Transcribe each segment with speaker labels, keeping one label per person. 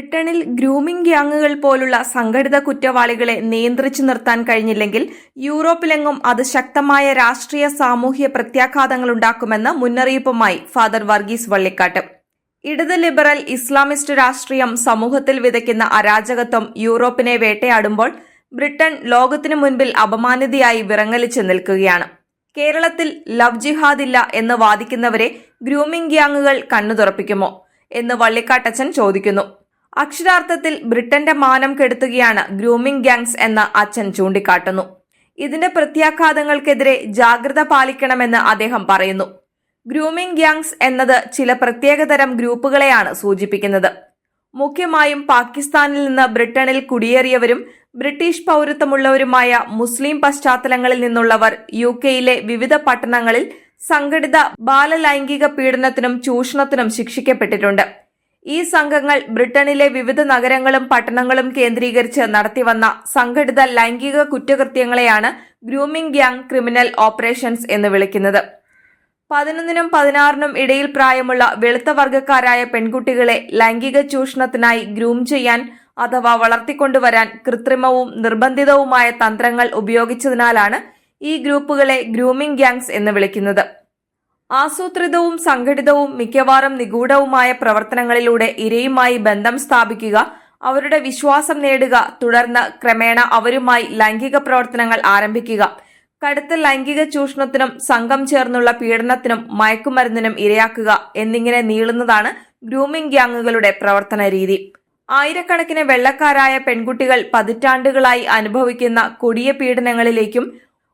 Speaker 1: ബ്രിട്ടനിൽ ഗ്രൂമിംഗ് ഗ്യാങ്ങുകൾ പോലുള്ള സംഘടിത കുറ്റവാളികളെ നിയന്ത്രിച്ചു നിർത്താൻ കഴിഞ്ഞില്ലെങ്കിൽ യൂറോപ്പിലെങ്ങും അത് ശക്തമായ രാഷ്ട്രീയ സാമൂഹ്യ പ്രത്യാഘാതങ്ങളുണ്ടാക്കുമെന്ന് മുന്നറിയിപ്പുമായി ഫാദർ വർഗീസ് വള്ളിക്കാട്ട്. ഇടത് ലിബറൽ ഇസ്ലാമിസ്റ്റ് രാഷ്ട്രീയം സമൂഹത്തിൽ വിതയ്ക്കുന്ന അരാജകത്വം യൂറോപ്പിനെ വേട്ടയാടുമ്പോൾ ബ്രിട്ടൻ ലോകത്തിനു മുൻപിൽ അപമാനിതയായി വിറങ്ങലിച്ച് നിൽക്കുകയാണ്. കേരളത്തിൽ ലവ് ജിഹാദ് ഇല്ല എന്ന് വാദിക്കുന്നവരെ ഗ്രൂമിംഗ് ഗ്യാങ്ങുകൾ കണ്ണു തുറപ്പിക്കുമോ എന്ന് വള്ളിക്കാട്ടച്ചൻ ചോദിക്കുന്നു. അക്ഷരാർത്ഥത്തിൽ ബ്രിട്ടന്റെ മാനം കെടുത്തുകയാണ് ഗ്രൂമിംഗ് ഗാങ്സ് എന്ന് അച്ഛൻ ചൂണ്ടിക്കാട്ടുന്നു. ഇതിന്റെ പ്രത്യാഘാതങ്ങൾക്കെതിരെ ജാഗ്രത പാലിക്കണമെന്ന് അദ്ദേഹം പറയുന്നു. ഗ്രൂമിംഗ് ഗ്യാങ്സ് എന്നത് ചില പ്രത്യേകതരം ഗ്രൂപ്പുകളെയാണ് സൂചിപ്പിക്കുന്നത്. മുഖ്യമായും പാകിസ്ഥാനിൽ നിന്ന് ബ്രിട്ടനിൽ കുടിയേറിയവരും ബ്രിട്ടീഷ് പൗരത്വമുള്ളവരുമായ മുസ്ലിം പശ്ചാത്തലങ്ങളിൽ നിന്നുള്ളവർ യു കെയിലെ വിവിധ പട്ടണങ്ങളിൽ സംഘടിത ബാലലൈംഗിക പീഡനത്തിനും ചൂഷണത്തിനും ശിക്ഷിക്കപ്പെട്ടിട്ടുണ്ട്. ഈ സംഘങ്ങൾ ബ്രിട്ടനിലെ വിവിധ നഗരങ്ങളും പട്ടണങ്ങളും കേന്ദ്രീകരിച്ച് നടത്തിവന്ന സംഘടിത ലൈംഗിക കുറ്റകൃത്യങ്ങളെയാണ് ഗ്രൂമിംഗ് ഗ്യാങ് ക്രിമിനൽ ഓപ്പറേഷൻസ് എന്ന് വിളിക്കുന്നത്. പതിനൊന്നിനും പതിനാറിനും ഇടയിൽ പ്രായമുള്ള വെളുത്ത വർഗക്കാരായ പെൺകുട്ടികളെ ലൈംഗിക ചൂഷണത്തിനായി ഗ്രൂം ചെയ്യാൻ അഥവാ വളർത്തിക്കൊണ്ടുവരാൻ കൃത്രിമവും നിർബന്ധിതവുമായ തന്ത്രങ്ങൾ ഉപയോഗിച്ചതിനാലാണ് ഈ ഗ്രൂപ്പുകളെ ഗ്രൂമിംഗ് ഗ്യാങ്സ് എന്ന് വിളിക്കുന്നത്. ആസൂത്രിതവും സംഘടിതവും മിക്കവാറും നിഗൂഢവുമായ പ്രവർത്തനങ്ങളിലൂടെ ഇരയുമായി ബന്ധം സ്ഥാപിക്കുക അവരുടെ വിശ്വാസം നേടുക തുടർന്ന് ക്രമേണ അവരുമായി ലൈംഗിക പ്രവർത്തനങ്ങൾ ആരംഭിക്കുക. കടുത്ത ലൈംഗിക ചൂഷണത്തിനും സംഘം ചേർന്നുള്ള പീഡനത്തിനും മയക്കുമരുന്നിനും ഇരയാക്കുക എന്നിങ്ങനെ നീളുന്നതാണ് ഗ്രൂമിംഗ് ഗ്യാങ്ങുകളുടെ പ്രവർത്തന രീതി. ആയിരക്കണക്കിന് വെള്ളക്കാരായ പെൺകുട്ടികൾ പതിറ്റാണ്ടുകളായി അനുഭവിക്കുന്ന കൊടിയ പീഡനങ്ങളിലേക്കും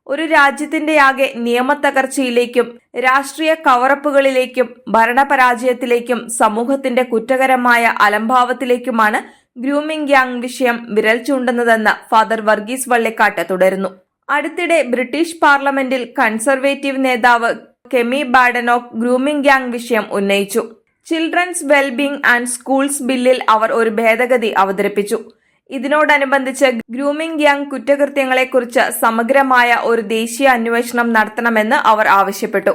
Speaker 1: ഒരു രാജ്യത്തിന്റെ രാജ്യത്തിന്റെയാകെ നിയമത്തകർച്ചയിലേക്കും രാഷ്ട്രീയ കവറപ്പുകളിലേക്കും ഭരണപരാജയത്തിലേക്കും സമൂഹത്തിന്റെ കുറ്റകരമായ അലംഭാവത്തിലേക്കുമാണ് ഗ്രൂമിംഗ് ഗ്യാങ് വിഷയം വിരൽ ചൂണ്ടുന്നതെന്ന് ഫാദർ വർഗീസ് വള്ളിക്കാട്ട് തുടരുന്നു. അടുത്തിടെ ബ്രിട്ടീഷ് പാർലമെന്റിൽ കൺസർവേറ്റീവ് നേതാവ് കെമി ബാഡനോക് ഗ്രൂമിംഗ് ഗ്യാങ് വിഷയം ഉന്നയിച്ചു. ചിൽഡ്രൻസ് വെൽബീങ് ആൻഡ് സ്കൂൾസ് ബില്ലിൽ അവർ ഒരു ഭേദഗതി അവതരിപ്പിച്ചു. ഇതിനോടനുബന്ധിച്ച് ഗ്രൂമിംഗ് ഗ്യാങ് കുറ്റകൃത്യങ്ങളെക്കുറിച്ച് സമഗ്രമായ ഒരു ദേശീയ അന്വേഷണം നടത്തണമെന്ന് അവർ ആവശ്യപ്പെട്ടു.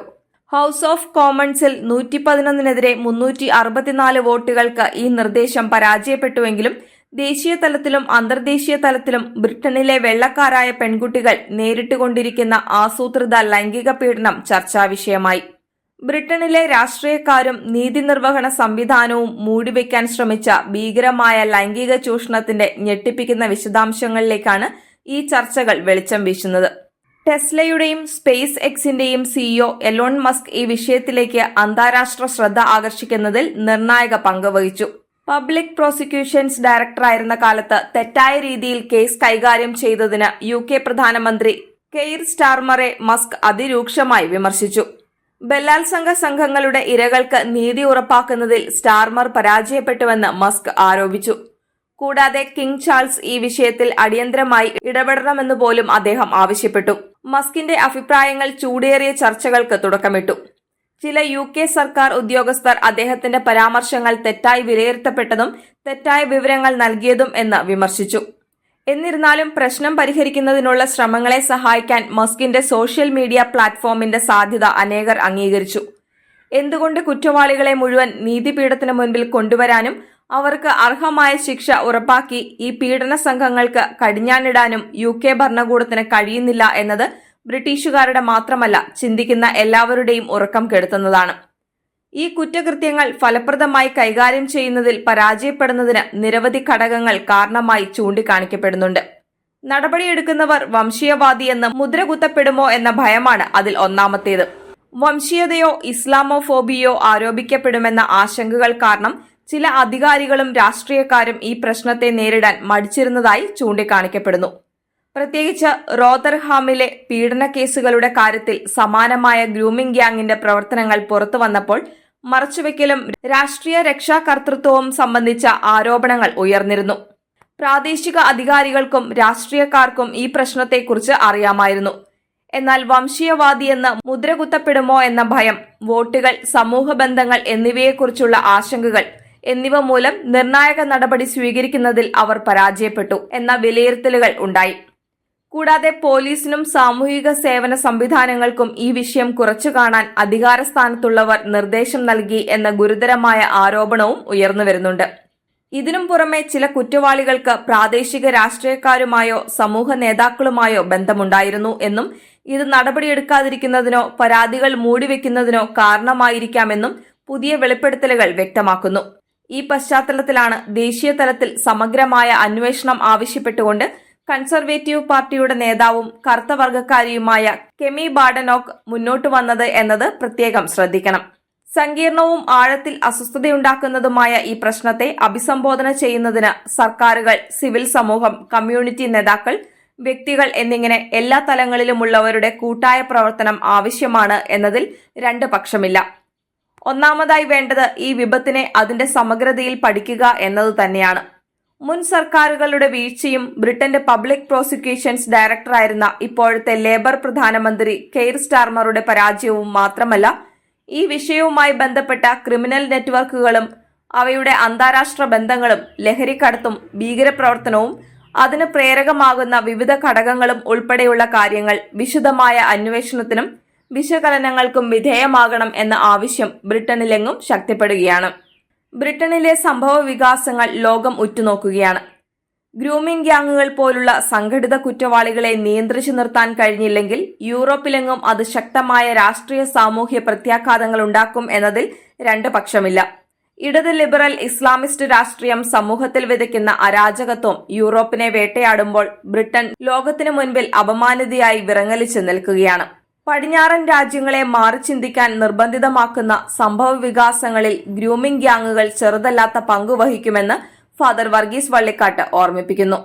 Speaker 1: ഹൌസ് ഓഫ് കോമൺസിൽ നൂറ്റി പതിനൊന്നിനെതിരെ മുന്നൂറ്റി അറുപത്തിനാല് വോട്ടുകൾക്ക് ഈ നിർദ്ദേശം പരാജയപ്പെട്ടുവെങ്കിലും ദേശീയ തലത്തിലും അന്തർദേശീയ തലത്തിലും ബ്രിട്ടനിലെ വെള്ളക്കാരായ പെൺകുട്ടികൾ നേരിട്ടുകൊണ്ടിരിക്കുന്ന ആസൂത്രിത ലൈംഗിക പീഡനം ചർച്ചാ വിഷയമായി. ബ്രിട്ടനിലെ രാഷ്ട്രീയക്കാരും നീതിനിർവഹണ സംവിധാനവും മൂടിവെക്കാൻ ശ്രമിച്ച ഭീകരമായ ലൈംഗിക ചൂഷണത്തിന്റെ ഞെട്ടിപ്പിക്കുന്ന വിശദാംശങ്ങളിലേക്കാണ് ഈ ചർച്ചകൾ വെളിച്ചം വീശുന്നത്. ടെസ്ലയുടെയും സ്പേസ് എക്സിന്റെയും സിഇഒ എലോൺ മസ്ക് ഈ വിഷയത്തിലേക്ക് അന്താരാഷ്ട്ര ശ്രദ്ധ ആകർഷിക്കുന്നതിൽ നിർണായക പങ്ക് വഹിച്ചു. പബ്ലിക് പ്രോസിക്യൂഷൻസ് ഡയറക്ടറായിരുന്ന കാലത്ത് തെറ്റായ രീതിയിൽ കേസ് കൈകാര്യം ചെയ്തതിന് യു കെ പ്രധാനമന്ത്രി കെയ്ർ സ്റ്റാർമറെ മസ്ക് അതിരൂക്ഷമായി വിമർശിച്ചു. ബലാത്സംഗ സംഘങ്ങളുടെ ഇരകൾക്ക് നീതി ഉറപ്പാക്കുന്നതിൽ സ്റ്റാർമർ പരാജയപ്പെട്ടുവെന്ന് മസ്ക് ആരോപിച്ചു. കൂടാതെ കിങ് ചാൾസ് ഈ വിഷയത്തിൽ അടിയന്തരമായി ഇടപെടണമെന്ന് പോലും അദ്ദേഹം ആവശ്യപ്പെട്ടു. മസ്കിന്റെ അഭിപ്രായങ്ങൾ ചൂടേറിയ ചർച്ചകൾക്ക് തുടക്കമിട്ടു. ചില യു കെ സർക്കാർ ഉദ്യോഗസ്ഥർ അദ്ദേഹത്തിന്റെ പരാമർശങ്ങൾ തെറ്റായി വിലയിരുത്തപ്പെട്ടതും തെറ്റായ വിവരങ്ങൾ നൽകിയതും എന്ന് വിമർശിച്ചു. എന്നിരുന്നാലും പ്രശ്നം പരിഹരിക്കുന്നതിനുള്ള ശ്രമങ്ങളെ സഹായിക്കാൻ മസ്കിന്റെ സോഷ്യൽ മീഡിയ പ്ലാറ്റ്ഫോമിന്റെ സാധ്യത അനേകർ അംഗീകരിച്ചു. എന്തുകൊണ്ട് കുറ്റവാളികളെ മുഴുവൻ നീതിപീഠത്തിന് മുൻപിൽ കൊണ്ടുവരാനും അവർക്ക് അർഹമായ ശിക്ഷ ഉറപ്പാക്കി ഈ പീഡന സംഘങ്ങൾക്ക് കടിഞ്ഞാണിടാനും യു കെ ഭരണകൂടത്തിന് കഴിയുന്നില്ല എന്നത് ബ്രിട്ടീഷുകാരുടെ മാത്രമല്ല ചിന്തിക്കുന്ന എല്ലാവരുടെയും ഉറക്കം കെടുത്തുന്നതാണ്. ഈ കുറ്റകൃത്യങ്ങൾ ഫലപ്രദമായി കൈകാര്യം ചെയ്യുന്നതിൽ പരാജയപ്പെടുന്നതിന് നിരവധി ഘടകങ്ങൾ കാരണമായി ചൂണ്ടിക്കാണിക്കപ്പെടുന്നുണ്ട്. നടപടിയെടുക്കുന്നവർ വംശീയവാദിയെന്ന് മുദ്രകുത്തപ്പെടുമോ എന്ന ഭയമാണ് അതിൽ ഒന്നാമത്തേത്. വംശീയതയോ ഇസ്ലാമോഫോബിയോ ആരോപിക്കപ്പെടുമെന്ന ആശങ്കകൾ കാരണം ചില അധികാരികളും രാഷ്ട്രീയക്കാരും ഈ പ്രശ്നത്തെ നേരിടാൻ മടിച്ചിരുന്നതായി ചൂണ്ടിക്കാണിക്കപ്പെടുന്നു. പ്രത്യേകിച്ച് റോതർഹാമിലെ പീഡന കേസുകളുടെ കാര്യത്തിൽ സമാനമായ ഗ്രൂമിംഗ് ഗ്യാങ്ങിന്റെ പ്രവർത്തനങ്ങൾ പുറത്തു വന്നപ്പോൾ മറച്ചുവെക്കലും രാഷ്ട്രീയ രക്ഷാകർത്തൃത്വവും സംബന്ധിച്ച ആരോപണങ്ങൾ ഉയർന്നിരുന്നു. പ്രാദേശിക അധികാരികൾക്കും രാഷ്ട്രീയക്കാർക്കും ഈ പ്രശ്നത്തെക്കുറിച്ച് അറിയാമായിരുന്നു. എന്നാൽ വംശീയവാദിയെന്ന് മുദ്രകുത്തപ്പെടുമോ എന്ന ഭയം വോട്ടുകൾ സമൂഹ ബന്ധങ്ങൾ എന്നിവയെക്കുറിച്ചുള്ള ആശങ്കകൾ എന്നിവ മൂലം നിർണായക നടപടി സ്വീകരിക്കുന്നതിൽ അവർ പരാജയപ്പെട്ടു എന്ന വിലയിരുത്തലുകൾ ഉണ്ടായി. കൂടാതെ പോലീസിനും സാമൂഹിക സേവന സംവിധാനങ്ങൾക്കും ഈ വിഷയം കുറച്ചു കാണാൻ അധികാരസ്ഥാനത്തുള്ളവർ നിർദ്ദേശം നൽകി എന്ന ഗുരുതരമായ ആരോപണവും ഉയർന്നുവരുന്നുണ്ട് ഇതിനും പുറമെ ചില കുറ്റവാളികൾക്ക് പ്രാദേശിക രാഷ്ട്രീയക്കാരുമായോ സമൂഹ നേതാക്കളുമായോ ബന്ധമുണ്ടായിരുന്നു എന്നും ഇത് നടപടിയെടുക്കാതിരിക്കുന്നതിനോ പരാതികൾ മൂടിവെക്കുന്നതിനോ കാരണമായിരിക്കാമെന്നും പുതിയ വെളിപ്പെടുത്തലുകൾ വ്യക്തമാക്കുന്നു. ഈ പശ്ചാത്തലത്തിലാണ് ദേശീയ തലത്തിൽ സമഗ്രമായ അന്വേഷണം ആവശ്യപ്പെട്ടുകൊണ്ട് കൺസർവേറ്റീവ് പാർട്ടിയുടെ നേതാവും കറുത്ത വർഗക്കാരിയുമായ കെമി ബാഡനോക്ക് മുന്നോട്ട് വന്നത് എന്നത് പ്രത്യേകം ശ്രദ്ധിക്കണം. സങ്കീർണവും ആഴത്തിൽ അസ്വസ്ഥതയുണ്ടാക്കുന്നതുമായ ഈ പ്രശ്നത്തെ അഭിസംബോധന ചെയ്യുന്നതിന് സർക്കാരുകൾ സിവിൽ സമൂഹം കമ്മ്യൂണിറ്റി നേതാക്കൾ വ്യക്തികൾ എന്നിങ്ങനെ എല്ലാ തലങ്ങളിലുമുള്ളവരുടെ കൂട്ടായ പ്രവർത്തനം ആവശ്യമാണ് എന്നതിൽ രണ്ട് പക്ഷമില്ല. ഒന്നാമതായി വേണ്ടത് ഈ വിപത്തിനെ അതിന്റെ സമഗ്രതയിൽ പഠിക്കുക എന്നത് തന്നെയാണ്. മുൻ സർക്കാരുകളുടെ വീഴ്ചയും ബ്രിട്ടന്റെ പബ്ലിക് പ്രോസിക്യൂഷൻസ് ഡയറക്ടറായിരുന്ന ഇപ്പോഴത്തെ ലേബർ പ്രധാനമന്ത്രി കെയർ സ്റ്റാർമറുടെ പരാജയവും മാത്രമല്ല ഈ വിഷയവുമായി ബന്ധപ്പെട്ട ക്രിമിനൽ നെറ്റ്വർക്കുകളും അവയുടെ അന്താരാഷ്ട്ര ബന്ധങ്ങളും ലഹരിക്കടത്തും ഭീകരപ്രവർത്തനവും അതിന് പ്രേരകമാകുന്ന വിവിധ ഘടകങ്ങളും ഉൾപ്പെടെയുള്ള കാര്യങ്ങൾ വിശദമായ അന്വേഷണത്തിനും വിശകലനങ്ങൾക്കും വിധേയമാകണം എന്ന ആവശ്യം ബ്രിട്ടനിലെങ്ങും ശക്തിപ്പെടുകയാണ്. ബ്രിട്ടനിലെ സംഭവ വികാസങ്ങൾ ലോകം ഉറ്റുനോക്കുകയാണ്. ഗ്രൂമിംഗ് ഗ്യാങ്ങുകൾ പോലുള്ള സംഘടിത കുറ്റവാളികളെ നിയന്ത്രിച്ചു നിർത്താൻ കഴിഞ്ഞില്ലെങ്കിൽ യൂറോപ്പിലെങ്ങും അത് ശക്തമായ രാഷ്ട്രീയ സാമൂഹ്യ പ്രത്യാഘാതങ്ങൾ ഉണ്ടാക്കും എന്നതിൽ രണ്ട് പക്ഷമില്ല. ഇടത് ലിബറൽ ഇസ്ലാമിസ്റ്റ് രാഷ്ട്രീയം സമൂഹത്തിൽ വിതയ്ക്കുന്ന അരാജകത്വം യൂറോപ്പിനെ വേട്ടയാടുമ്പോൾ ബ്രിട്ടൻ ലോകത്തിനു മുൻപിൽ അപമാനിതയായി വിറങ്ങലിച്ചു നിൽക്കുകയാണ്. പടിഞ്ഞാറൻ രാജ്യങ്ങളെ മാറി ചിന്തിക്കാൻ നിർബന്ധിതമാക്കുന്ന സംഭവ വികാസങ്ങളിൽ ഗ്രൂമിംഗ് ഗ്യാങ്ങുകൾ ചെറുതല്ലാത്ത പങ്കുവഹിക്കുമെന്ന് ഫാദർ വർഗീസ് വള്ളിക്കാട്ട് ഓർമ്മിപ്പിക്കുന്നു.